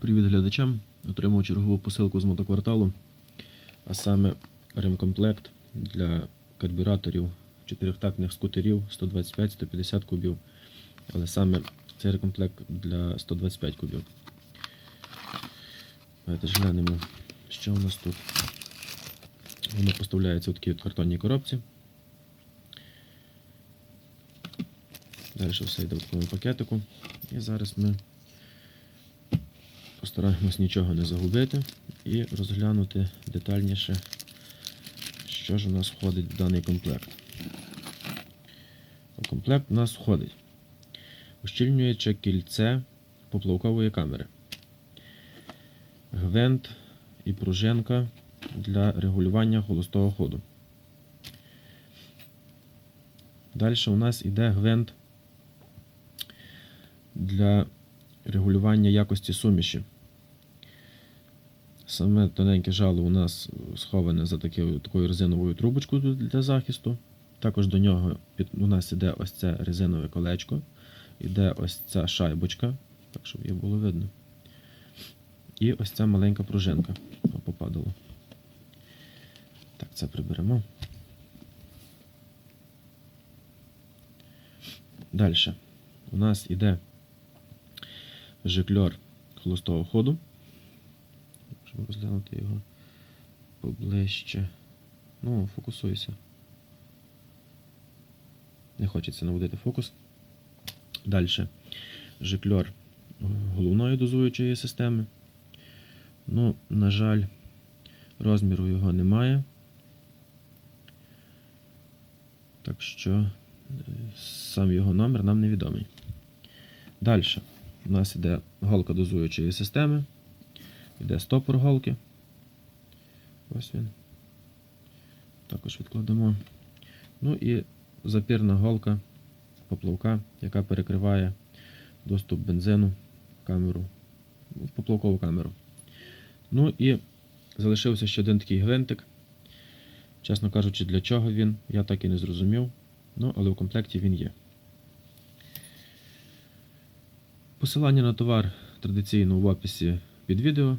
Привіт глядачам. Отримав чергову посилку з мотокварталу, а саме ремкомплект для карбюраторів чотирьохтактних скутерів 125-150 кубів. Але саме цей ремкомплект для 125 кубів. Давайте ж глянемо, що у нас тут. Воно поставляється у такій от картонній коробці. Далі все йде в такому пакетику. І зараз ми постараємось нічого не загубити і розглянути детальніше, що ж у нас входить в даний комплект. У комплект у нас входить ущільнююче кільце поплавкової камери, гвинт і пружинка для регулювання холостого ходу. Далі у нас йде гвинт для регулювання якості суміші. Саме тоненьке жало у нас сховане за таки- такою резиновою трубочкою для захисту. Також до нього у нас іде ось це резинове колечко, іде ось ця шайбочка, так щоб її було видно. І ось ця маленька пружинка О, попадало. Так, це приберемо. Далі. У нас іде жикльор холостого ходу. Щоб розглянути його поближче. Ну, фокусуйся. Не хочеться наводити фокус. Далі. Жикльор е, головної дозуючої системи. Ну, на жаль, розміру його немає. Так що е, сам його номер нам невідомий. Далі. У нас йде голка дозуючої системи. Йде стопор голки. Ось він. Також відкладемо. Ну і запірна голка поплавка, яка перекриває доступ бензину в камеру, в поплавкову камеру. Ну і залишився ще один такий гвинтик. Чесно кажучи, для чого він, я так і не зрозумів. Ну, але в комплекті він є. Посилання на товар традиційно в описі під відео.